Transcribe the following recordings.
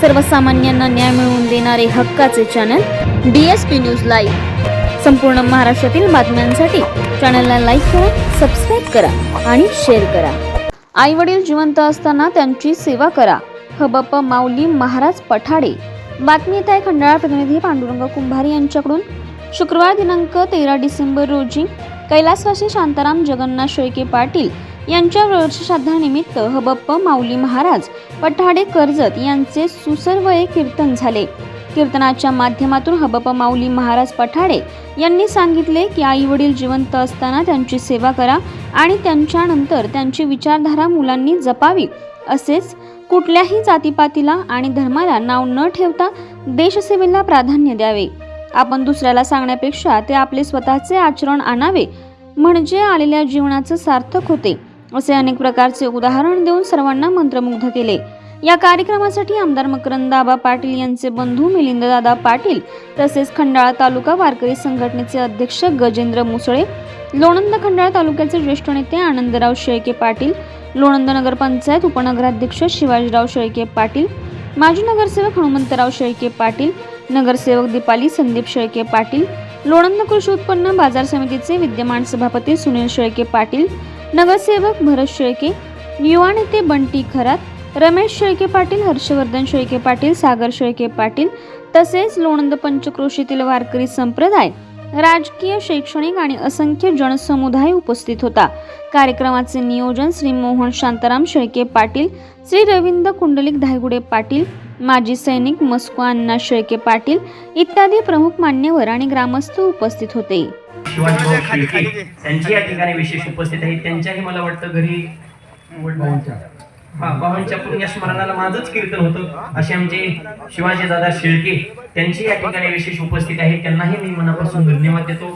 सर्वसामान्यांना न्याय मिळवून देणारे हक्काचे channel D S P news live संपूर्ण महाराष्ट्रातील बातम्यांसाठी चॅनलला लाईक करा सबस्क्राईब करा आणि शेअर करा. आई वडील जिवंत असताना त्यांची सेवा करा. हबप माऊली महाराज पठाडे. बातमी येत आहे खंडाळा प्रतिनिधी पांडुरंग कुंभारी यांच्याकडून. शुक्रवार दिनांक तेरा डिसेंबर रोजी कैलासवासी शांताराम जगन्नाथ शेळके पाटील यांच्या वर्षश्राद्धानिमित्त हबप्प माऊली महाराज पठाडे कर्जत यांचे सुसर्वये कीर्तन झाले. कीर्तनाच्या माध्यमातून हबप माऊली महाराज पठाडे यांनी सांगितले की आई वडील जिवंत असताना त्यांची सेवा करा आणि त्यांच्यानंतर त्यांची विचारधारा मुलांनी जपावी असेच कुठल्याही जातीपातीला आणि धर्माला नाव न ठेवता देशसेवेला प्राधान्य द्यावे. आपण दुसऱ्याला सांगण्यापेक्षा ते आपले स्वतःचे आचरण आणावे म्हणजे आलेल्या जीवनाचं सार्थक होते. असे अनेक प्रकारचे उदाहरण देऊन सर्वांना मंत्रमुग्ध केले. या कार्यक्रमासाठी आमदार मकरंदाबा पाटील यांचे बंधू मिलिंददादा पाटील तसेच खंडाळा तालुका वारकरी संघटनेचे अध्यक्ष गजेंद्र मुसळे लोणंद खंडाळा तालुक्याचे ज्येष्ठ नेते आनंदराव शेळके पाटील लोणंद नगरपंचायत उपनगराध्यक्ष शिवाजीराव शेळके पाटील माजी नगरसेवक हनुमंतराव शेळके पाटील नगरसेवक दीपाली संदीप शेळके पाटील लोणंद कृषी उत्पन्न बाजार समितीचे विद्यमान सभापती सुनील शेळके पाटील नगरसेवक भरत शेळके युवा नेते बंटी खरात रमेश शेळके पाटील हर्षवर्धन शेळके पाटील सागर शेळके पाटील तसेच लोणंद पंचक्रोशीतील वारकरी संप्रदाय राजकीय शैक्षणिक आणि असंख्य जनसमुदाय उपस्थित होता. कार्यक्रमाचे नियोजन श्री मोहन शांताराम शेळके पाटील श्री रवींद्र कुंडलिक धायगुडे पाटील माजी सैनिक मस्को अण्णा शेळके पाटील इत्यादी प्रमुख मान्यवर आणि ग्रामस्थ उपस्थित होते. शिवाजीभाऊ शेळके त्यांची या ठिकाणी विशेष उपस्थित आहे. त्यांच्याही मला वाटतं घरी हा बाबांच्या पुण्य स्मरणाला माझंच कीर्तन होतं. असे आमचे शिवाजी दादा शेळके त्यांची या ठिकाणी विशेष उपस्थित आहे. त्यांनाही मी मनापासून धन्यवाद देतो.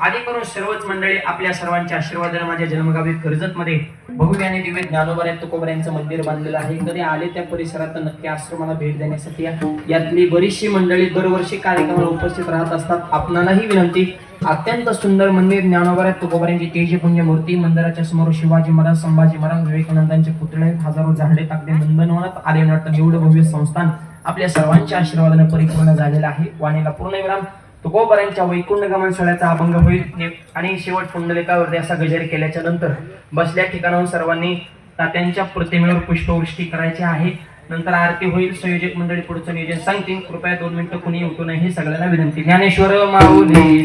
आधी करून सर्वच मंडळी आपल्या सर्वांच्या आशीर्वादाने माझ्या जन्मगावी कर्जत मध्ये भव्य आणि दिव्य ज्ञानोबा तुकोबर यांचं मंदिर बांधलेलं आहे. कधी आले त्या परिसरात नक्की आश्रमाला भेट देण्यासाठी. यातली बरीचशी मंडळी दरवर्षी कार्यक्रमाला उपस्थित राहत असतात. आपणालाही विनंती अत्यंत सुंदर मंदिर ज्ञानोबा तुकोबारांची तेजपुंज मूर्ती मंदिराच्या समोर शिवाजी महाराज संभाजी महाराज विवेकानंदांचे पुतळे हजारो झाडे अगदी नंदनवनात आर्यनाट निवड भव्य संस्थान आपल्या सर्वांच्या आशीर्वादाने परिपूर्ण झालेलं आहे. वाणीला पूर्ण विराम तुकोबारांच्या वैकुंठ गमन सोहळ्याचा अभंग होईल. आणि शेवट पुंडलिकावरती असा गजर केल्याच्यानंतर बसल्या ठिकाणाहून सर्वांनी तात्यांच्या प्रतिमेवर पुष्पवृष्टी करायची आहे. नंतर आरती होईल. संयोजक मंडळी पुढचं नियोजन सांगतील. कृपया दोन मिनिटं कुणी उठू नये हे सगळ्यांना विनंती. ज्ञानेश्वर माऊली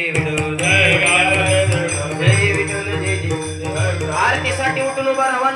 जय विठ्ठल जय आरतीसाठी उठून उभा राहा.